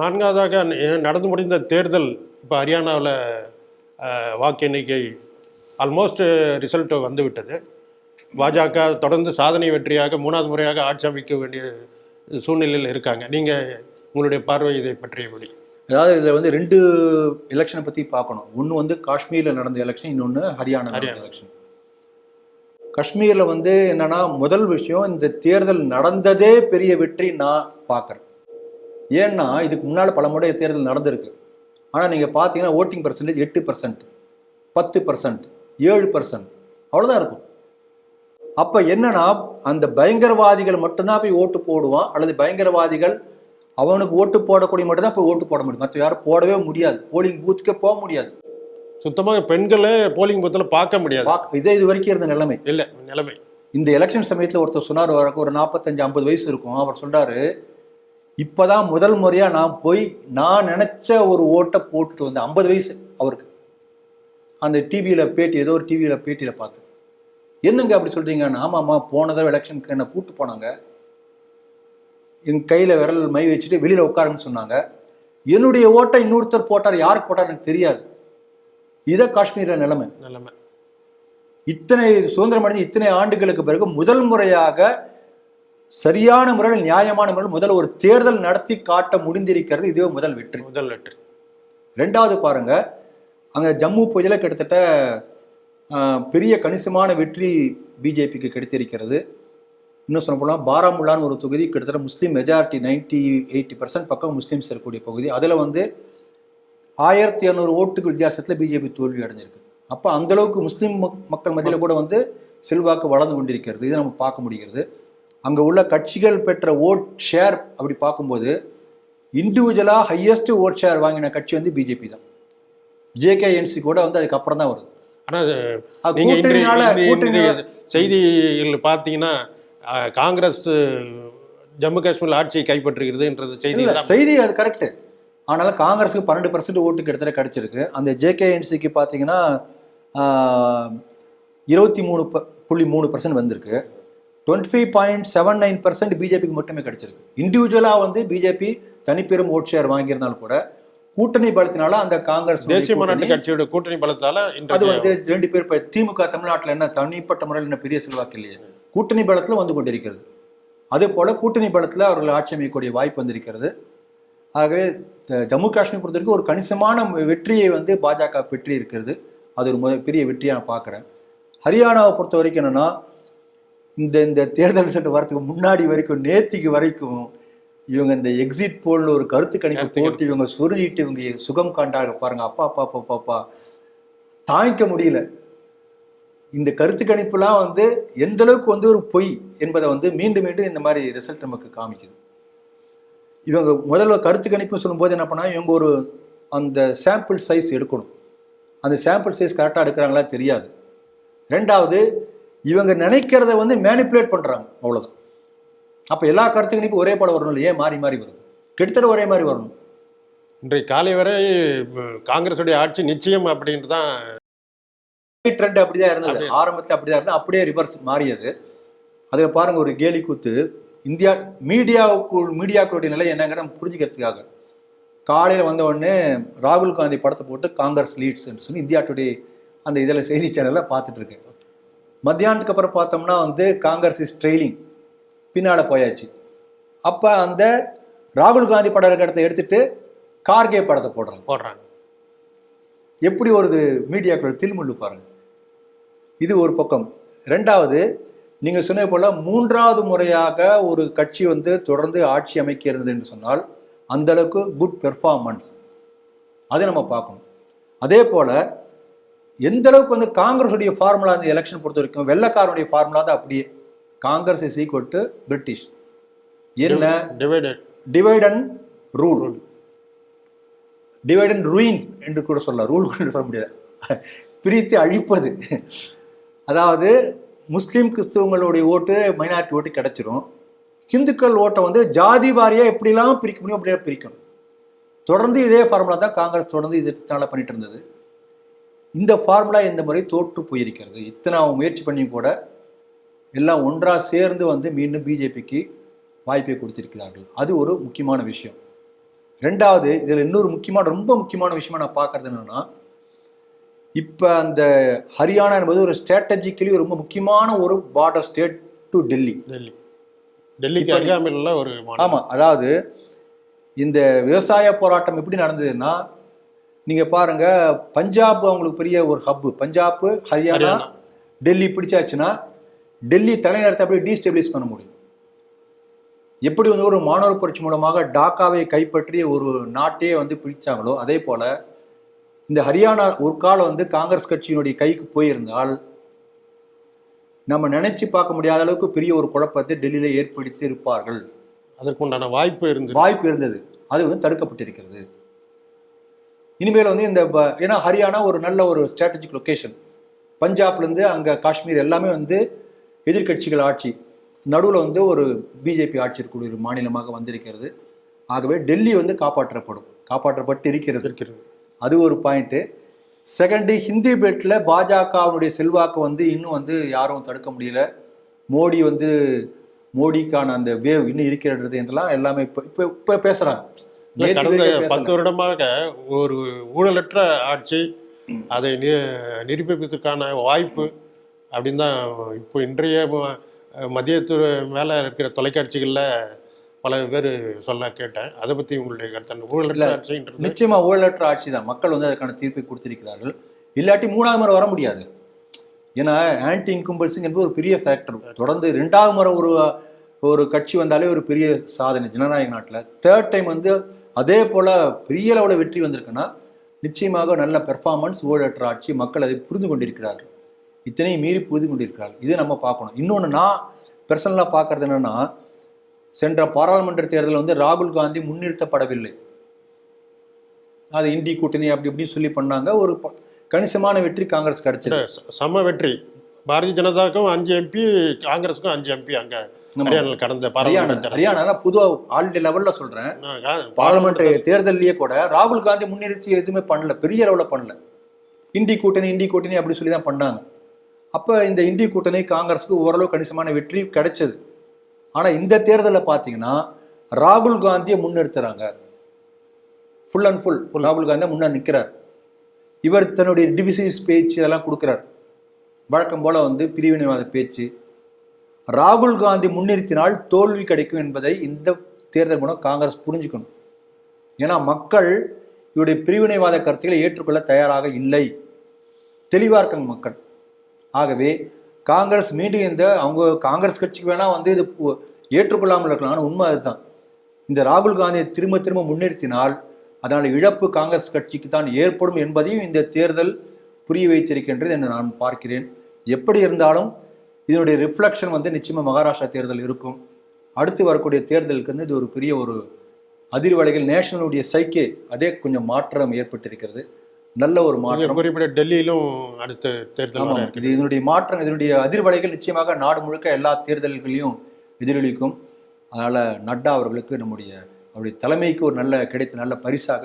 நான்காவதாக நடந்து முடிந்த தேர்தல் இப்போ ஹரியானாவில் வாக்கு எண்ணிக்கை ஆல்மோஸ்ட் ரிசல்ட் வந்துவிட்டது. பாஜக தொடர்ந்து சாதனை வெற்றியாக மூணாவது முறையாக ஆட்சி அமைக்க வேண்டிய சூழ்நிலையில் இருக்காங்க. நீங்கள் உங்களுடைய பார்வை இதை பற்றியபடி அதாவது இதில் வந்து ரெண்டு எலெக்ஷனை பற்றி பார்க்கணும். ஒன்று வந்து காஷ்மீரில் நடந்த எலெக்ஷன் இன்னொன்று ஹரியானா ஹரியானா. எலெக்ஷன் காஷ்மீரில் வந்து என்னன்னா முதல் விஷயம் இந்த தேர்தல் நடந்ததே பெரிய வெற்றி நான் பார்க்குறேன் ஏன்னா இதுக்கு முன்னால் பல முறை தேர்தல் நடந்திருக்கு. ஆனால் நீங்கள் பார்த்தீங்கன்னா ஓட்டிங் பர்சன்டேஜ் எட்டு பர்சன்ட் பத்து பர்சன்ட் ஏழு பர்சன்ட் அவ்வளோதான் இருக்கும். அப்போ என்னன்னா அந்த பயங்கரவாதிகள் மட்டும்தான் போய் ஓட்டு போடுவான் அல்லது பயங்கரவாதிகள் அவனுக்கு ஓட்டு போடக்கூடிய மட்டும்தான் போய் ஓட்டு போட முடியும். மற்ற யாரும் போடவே முடியாது. போலிங் பூத்துக்கே போக முடியாது. சுத்தமாக பெண்களை போலிங் பூத்தில் பார்க்க முடியாது. இதே இது வரைக்கும் இருந்த நிலைமை. இல்லை நிலைமை. இந்த எலெக்ஷன் சமயத்தில் ஒருத்தர் சொன்னார் ஒரு நாற்பத்தஞ்சு ஐம்பது வயசு இருக்கும். அவர் சொல்றாரு இப்பதான் முதல் முறையா நான் போய் நான் நினைச்ச ஒரு ஓட்டை போட்டுட்டு வந்தேன். ஐம்பது வயசு அவருக்கு. அந்த டிவியில பேட்டி ஏதோ ஒரு டிவியில பேட்டியில பார்த்து என்னங்க அப்படி சொல்றீங்க? ஆமாம்மா போன தடவை எலெக்ஷனுக்கு என்ன கூட்டு போனாங்க. என் கையில விரல் மை வச்சுட்டு வெளியில உட்காருன்னு சொன்னாங்க. என்னுடைய ஓட்டை இன்னொருத்தர் போட்டார் யாருக்கு போட்டார் எனக்கு தெரியாது. இதை காஷ்மீர்ல நிலைமை. நிலைமை. இத்தனை சுதந்திரம் அடைஞ்சு இத்தனை ஆண்டுகளுக்கு பிறகு முதல் முறையாக சரியான முறையில் நியாயமான முறையில் முதல் ஒரு தேர்தல் நடத்தி காட்ட முடிந்திருக்கிறது இதுவே முதல் வெற்றி. முதல் வெற்றி. ரெண்டாவது பாருங்க அங்க ஜம்மு பகுதியில் கிட்டத்தட்ட பெரிய கணிசமான வெற்றி பிஜேபிக்கு கிடைத்திருக்கிறது. இன்னும் சொல்ல போனால் பாராமுல்லான்னு ஒரு தொகுதி கிட்டத்தட்ட Muslim majority ninety eighty percent பக்கம் முஸ்லீம்ஸ் இருக்கக்கூடிய பகுதி. அதில் வந்து ஆயிரத்தி இரநூறு ஓட்டுக்கு வித்தியாசத்தில் பிஜேபி தோல்வி அடைஞ்சிருக்கு. அப்போ அந்த அளவுக்கு முஸ்லீம் மக்- மக்கள் மத்தியில் கூட வந்து செல்வாக்கு வளர்ந்து கொண்டிருக்கிறது. இதை நம்ம பார்க்க முடிகிறது. அங்கே உள்ள கட்சிகள் பெற்ற ஓட் ஷேர் அப்படி பார்க்கும்போது இண்டிவிஜுவலாக ஹையஸ்ட் ஓட் ஷேர் வாங்கின கட்சி வந்து பிஜேபி தான். ஜேகேஎன்சி கூட வந்து அதுக்கப்புறம் தான் வருது. ஆனால் செய்திகள் பார்த்தீங்கன்னா காங்கிரஸ் ஜம்மு காஷ்மீர் ஆட்சியை கைப்பற்றுகிறதுன்றது செய்தி செய்தி அது கரெக்ட் ஆனாலும் காங்கிரஸுக்கு பன்னெண்டு பர்சன்ட் ஓட்டு கிட்டத்தட்ட கிடைச்சிருக்கு. அந்த ஜேகேஎன்சிக்கு பார்த்தீங்கன்னா இருபத்தி மூணு புள்ளி மூணு பர்சன்ட் வந்திருக்கு. Twenty five point seven nine percent பிஜேபிக்கு மட்டுமே கிடைச்சிருக்கு. இண்டிவிஜுவலாக வந்து பிஜேபி தனிப்பெரும் ஓட் ஷேர் வாங்கியிருந்தாலும் கூட கூட்டணி பலத்தினால அந்த காங்கிரஸ் தேசிய மாநாட்டு கூட்டணி- கட்சியோட கூட்டணி பலத்தால அது வந்து ரெண்டு பேர் இப்ப திமுக தமிழ்நாட்டுல என்ன தனிப்பட்ட முறையில் என்ன பெரிய செல்வாக்கு இல்லையே. கூட்டணி பலத்துல வந்து கொண்டிருக்கிறது. அதே போல கூட்டணி பலத்துல அவர்கள் ஆட்சி அமைக்கக்கூடிய வாய்ப்பு வந்திருக்கிறது. ஆகவே ஜம்மு காஷ்மீர் பொறுத்த வரைக்கும் ஒரு கணிசமான வெற்றியை வந்து பாஜக பெற்று இருக்கிறது அது ஒரு பெரிய வெற்றியா நான் பார்க்குறேன் ஹரியானாவை பொறுத்த வரைக்கும் என்னன்னா இந்த இந்த தேர்தல் ரிசல்ட் வரதுக்கு முன்னாடி வரைக்கும் நேத்திக்கு வரைக்கும் இவங்க இந்த எக்ஸிட் போல்ல ஒரு கருத்து கணிப்பு போட்டு இவங்க சுருகிட்டு இவங்க சுகம் காண்டாங்க பாருங்க. அப்பா அப்பா அப்பா அப்பா தாங்கிக்க முடியல. இந்த கருத்து கணிப்புலாம் வந்து எந்த அளவுக்கு வந்து ஒரு பொய் என்பதை வந்து மீண்டும் மீண்டும் இந்த மாதிரி ரிசல்ட் நமக்கு காமிக்குது. இவங்க முதல்ல கருத்து கணிப்பு சொல்லும்போது என்ன பண்ணா இவங்க ஒரு அந்த சாம்பிள் சைஸ் எடுக்கணும். அந்த சாம்பிள் சைஸ் கரெக்டாக எடுக்கிறாங்களா தெரியாது. ரெண்டாவது இவங்க நினைக்கிறத வந்து மேனிப்புலேட் பண்றாங்க அவ்வளவுதான். அப்ப எல்லா கருத்து கணிப்பும் ஒரே படம் வரணும் இல்லையா? மாறி மாறி வருது? கிட்டத்தட்ட ஒரே மாதிரி வரணும். இன்றைய காலை வரை காங்கிரஸுடைய ஆட்சி நிச்சயம் அப்படின்ட்டு தான் ட்ரெண்ட் அப்படிதான் இருந்தது. ஆரம்பத்துல அப்படிதான் இருந்தது. அப்படியே ரிவர்ஸ் மாறியது. அதில் பாருங்க ஒரு கேலி கூத்து. இந்தியா மீடியாவுக்கு மீடியாக்களுடைய நிலை என்னங்கிற நம்ம புரிஞ்சுக்கிறதுக்காக. காலையில வந்த உடனே ராகுல் காந்தி படத்தை போட்டு காங்கிரஸ் லீட்ஸ் சொல்லி இந்தியா டுடே அந்த இதில் செய்தி சேனல்ல பார்த்துட்டு இருக்கேன். மத்தியானத்துக்கு அப்புறம் பார்த்தோம்னா வந்து காங்கிரஸ் இஸ் ட்ரெயிலிங் பின்னால போயாச்சு. அப்ப அந்த ராகுல் காந்தி படம் இருக்கிற இடத்துல எடுத்துட்டு கார்கே படத்தை போடுறாங்க. போடுறாங்க. எப்படி ஒரு மீடியாக்கள் தில்முள்ளு பாருங்க. இது ஒரு பக்கம். ரெண்டாவது நீங்க சொன்னது போல மூன்றாவது முறையாக ஒரு கட்சி வந்து தொடர்ந்து ஆட்சி அமைக்கிறது என்று சொன்னால் அந்த அளவுக்கு குட் பெர்ஃபார்மன்ஸ் அதை நம்ம பார்க்கணும். அதே போல எந்த அளவுக்கு வந்து காங்கிரஸுடைய ஃபார்முலா இந்த எலெக்ஷன் பொறுத்த வரைக்கும் வெள்ளக்காரனுடைய ஃபார்முலா தான் அப்படியே. Congress is equal to British என்ன? Divided divide and rule divide and ruin என்று கூட சொல்லலாம். ரூல் என்று சொல்ல முடியாது. பிரித்து அழிப்பது. அதாவது முஸ்லீம் கிறிஸ்துவங்களுடைய ஓட்டு மைனாரிட்டி ஓட்டு கிடைச்சிரும். ஹிந்துக்கள் ஓட்டை வந்து ஜாதி வாரியா எப்படிலாம் பிரிக்க முடியும் அப்படியே பிரிக்கணும். தொடர்ந்து இதே ஃபார்முலா தான் காங்கிரஸ் தொடர்ந்து இதனால பண்ணிட்டு இருந்தது. இந்த ஃபார்முலா இந்த முறை தோற்று போயிருக்கிறது. இத்தனை அவங்க முயற்சி பண்ணி கூட எல்லாம் ஒன்றா சேர்ந்து வந்து மீண்டும் பிஜேபிக்கு வாய்ப்பை கொடுத்திருக்கிறார்கள். அது ஒரு முக்கியமான விஷயம். ரெண்டாவது இதில் இன்னொரு முக்கியமான ரொம்ப முக்கியமான விஷயமா நான் பார்க்கறது என்னன்னா இப்போ அந்த ஹரியானா என்பது ஒரு ஸ்ட்ராட்டஜிக்கலி ரொம்ப முக்கியமான ஒரு border state to Delhi Delhi. டெல்லிக்கு அருகாமையில் ஒரு மாநிலம். ஆமா அதாவது இந்த விவசாய போராட்டம் எப்படி நடந்ததுன்னா நீங்க பாருங்க பஞ்சாப் அவங்களுக்கு பெரிய ஒரு ஹப்பு பஞ்சாப் ஹரியானா. டெல்லி பிடிச்சாச்சுன்னா டெல்லி தலைநகரத்தை அப்படியே டீஸ்டெபிலைஸ் பண்ண முடியும். எப்படி வந்து ஒரு மாணவர் புரட்சி மூலமாக டாக்காவை கைப்பற்றி ஒரு நாட்டையே வந்து பிடிச்சாங்களோ அதே போல இந்த ஹரியானா ஒரு காலம் வந்து காங்கிரஸ் கட்சியினுடைய கைக்கு போயிருந்தால் நம்ம நினைச்சு பார்க்க முடியாத அளவுக்கு பெரிய ஒரு குழப்பத்தை டெல்லியில ஏற்படுத்தி இருப்பார்கள். அதற்குண்டான வாய்ப்பு இருந்து வாய்ப்பு இருந்தது. அது வந்து தடுக்கப்பட்டிருக்கிறது. இனிமேல் வந்து இந்த ஏன்னா ஹரியானா ஒரு நல்ல ஒரு ஸ்ட்ராட்டஜிக் லொகேஷன் பஞ்சாப்லேருந்து அங்கே காஷ்மீர் எல்லாமே வந்து எதிர்க்கட்சிகள் ஆட்சி. நடுவில் வந்து ஒரு பிஜேபி ஆட்சி இருக்கக்கூடிய ஒரு மாநிலமாக வந்திருக்கிறது. ஆகவே டெல்லி வந்து காப்பாற்றப்படும். காப்பாற்றப்பட்டு இருக்கிறது. இருக்கிறது. அது ஒரு பாயிண்ட்டு செகண்டு ஹிந்தி பெல்ட்டில் பாஜகவினுடைய செல்வாக்கு வந்து இன்னும் வந்து யாரும் தடுக்க முடியல. மோடி வந்து மோடிக்கான அந்த வேவ் இன்னும் இருக்கிறது என்றெல்லாம் எல்லாமே இப்போ இப்போ இப்போ பேசுகிறாங்க கடந்த பத்து வருடமாக ஒரு ஊழலற்ற ஆட்சி அதை நிரூபிப்பதற்கான வாய்ப்பு அப்படின்னு தான் இப்போ இன்றைய மதியத்து மேலே இருக்கிற தொலைக்காட்சிகளில் பல பேர் சொல்ல கேட்டேன். அதை பற்றி உங்களுடைய கருத்து? ஊழலற்ற இல்ல. ஆட்சின்றது? நிச்சயமா ஊழலற்ற ஆட்சி தான். மக்கள் வந்து அதற்கான தீர்ப்பை கொடுத்திருக்கிறார்கள். இல்லாட்டி மூணாவது முறை வர முடியாது. ஏன்னா ஆன்டி இன்கும்பல்சிங் என்பது ஒரு பெரிய ஃபேக்டர் தொடர்ந்து ரெண்டாவது முறை ஒரு ஒரு கட்சி வந்தாலே ஒரு பெரிய சாதனை ஜனநாயக நாட்டில். தேர்ட் டைம் வந்து அதே போல் பெரிய அளவில் வெற்றி வந்திருக்குன்னா நிச்சயமாக நல்ல பெர்ஃபார்மன்ஸ் ஊழலற்ற ஆட்சி மக்கள் அதை புரிந்து கொண்டிருக்கிறார்கள். இத்தனையும் மீறி புரிந்து கொண்டிருக்கிறார்கள். இது நம்ம பார்க்கணும். இன்னொன்று நான் பர்சனலாக பார்க்கறது என்னென்னா சென்ற பாராளுமன்ற தேர்தலில் வந்து ராகுல் காந்தி முன்னிறுத்தப்படவில்லை. அது இந்தி கூட்டணி அப்படி இப்படின்னு சொல்லி பண்ணாங்க. ஒரு கணிசமான வெற்றி காங்கிரஸ் கிடைச்சது சம வெற்றி. பாரதிய ஜனதாக்கும் அஞ்சு எம்பி காங்கிரஸுக்கும் அஞ்சு எம்பி அங்க. ஹரியானாவில் கடந்த பாராளுமன்ற ஹரியானா பொதுவா ஆல் லெவல்ல சொல்றேன். பார்லிமெண்ட் தேர்தல்லையே கூட ராகுல் காந்தி முன்னிறுத்தி எதுவுமே பண்ணல. பெரிய அளவுல பண்ணல. இந்தி கூட்டணி இந்தி கூட்டணி அப்படி சொல்லி தான் பண்ணாங்க. அப்ப இந்த இந்தி கூட்டணி காங்கிரஸுக்கு ஓரளவு கணிசமான வெற்றி கிடைச்சது. ஆனா இந்த தேர்தலில் பார்த்தீங்கன்னா ராகுல் காந்தியை முன்னிறுத்துறாங்க. ஃபுல் அண்ட் ஃபுல் ராகுல் காந்தி முன்ன நிற்கிறார் இவர் தன்னுடைய டிவிசிஸ் பேச்சு இதெல்லாம் கொடுக்குறார். வழக்கம் போல வந்து பிரிவினைவாத பேச்சு. ராகுல் காந்தி முன்னிறுத்தினால் தோல்வி கிடைக்கும் என்பதை இந்த தேர்தல் மூலம் காங்கிரஸ் புரிஞ்சுக்கணும். ஏன்னா மக்கள் இவருடைய பிரிவினைவாத கருத்துக்களை ஏற்றுக்கொள்ள தயாராக இல்லை. தெளிவாக இருக்காங்க மக்கள். ஆகவே காங்கிரஸ் மீண்டும் இந்த அவங்க காங்கிரஸ் கட்சிக்கு வேணால் வந்து இது பு- ஏற்றுக்கொள்ளாமல் இருக்கலாம் ஆனால் உண்மை அதுதான். இந்த ராகுல் காந்தியை திரும்ப திரும்ப முன்னிறுத்தினால் அதனால் இழப்பு காங்கிரஸ் கட்சிக்கு தான் ஏற்படும் என்பதையும் இந்த தேர்தல் புரிய வைத்திருக்கின்றது என்று நான் பார்க்கிறேன். எப்படி இருந்தாலும் இதனுடைய ரிஃப்ளெக்ஷன் வந்து நிச்சயமா மகாராஷ்டிரா தேர்தல் இருக்கும். அடுத்து வரக்கூடிய தேர்தலுக்கு வந்து இது ஒரு பெரிய ஒரு அதிர்வலைகள் நேஷனலுடைய சைக்கே அதே கொஞ்சம் மாற்றம் ஏற்பட்டிருக்கிறது. நல்ல ஒரு மாற்றம். குறிப்பிட்ட டெல்லியிலும் அடுத்த தேர்தல் இது இதனுடைய மாற்றம் இதனுடைய அதிர்வலைகள் நிச்சயமாக நாடு முழுக்க எல்லா தேர்தல்களையும் எதிரொலிக்கும். அதனால நட்டா அவர்களுக்கு நம்முடைய அவருடைய தலைமைக்கு ஒரு நல்ல கிடைத்த நல்ல பரிசாக